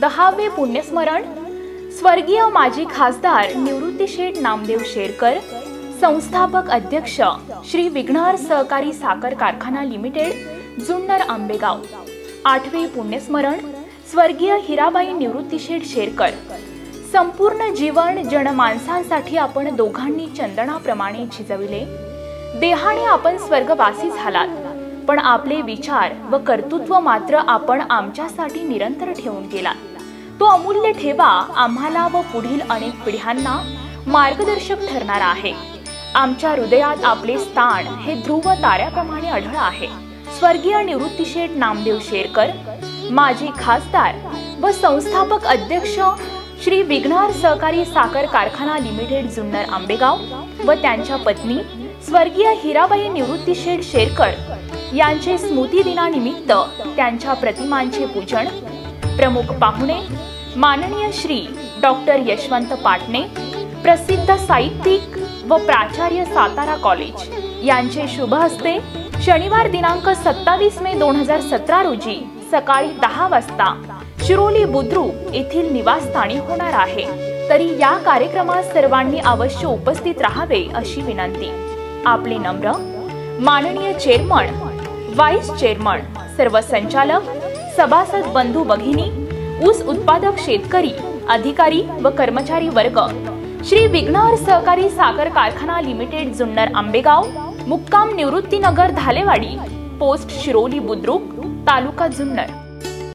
दहावे पुण्यस्मरण. स्वर्गीय माजी खासदार निवृत्ती शेठ नामदेव शेरकर संस्थापक अध्यक्ष श्री विघ्नहर सहकारी साखर कारखाना लिमिटेड जुन्नर आंबेगाव. आठवे पुण्यस्मरण स्वर्गीय हिराबाई निवृत्तीशेठ शेरकर. संपूर्ण जीवन जनमानसांसाठी आपण दोघांनी चंदनाप्रमाणे झिजविले. देहाने आपण स्वर्गवासी झालात. पण आपले विचार व कर्तृत्व मात्र आपण आमच्यासाठी निरंतर ठेवून गेला तो अमूल्य ठेवा आम्हाला व पुढील अनेक पिढ्यांना मार्गदर्शक ठरणारा आहे. आमच्या हृदयात आपले स्थान हे ध्रुव ताऱ्याप्रमाणे आढळ आहे. स्वर्गीय निवृत्तीशेठ नामदेव शेरकर माजी खासदार व संस्थापक अध्यक्ष श्री विघ्नहर सहकारी साखर कारखाना लिमिटेड जुन्नर आंबेगाव व त्यांच्या पत्नी स्वर्गीय हिराबाई निवृत्तीशेठ शेरकर यांचे स्मृती दिनानिमित्त त्यांच्या प्रतिमांचे पूजन प्रमुख पाहुणे माननीय श्री डॉक्टर यशवंत पाटणे प्रसिद्ध साहित्यिक व प्राचार्य सातारा कॉलेज यांचे शुभ हस्ते शनिवार दिनांक सत्तावीस मे दोन हजार सतरा रोजी सकाळी दहा वाजता शिरोली बुद्रुक येथील निवासस्थानी होणार आहे. तरी या कार्यक्रमात सर्वांनी अवश्य उपस्थित राहावे अशी विनंती. आपले नम्र माननीय चेअरमन व्हाईस चेअरमन सर्व संचालक सभासद बंधू भगिनी ऊस उत्पादक शेतकरी अधिकारी व कर्मचारी वर्ग श्री विघ्नहर सहकारी साखर कारखाना लिमिटेड जुन्नर आंबेगाव मुक्काम निवृत्तीनगर धालेवाडी पोस्ट शिरोली बुद्रुक तालुका जुन्नर.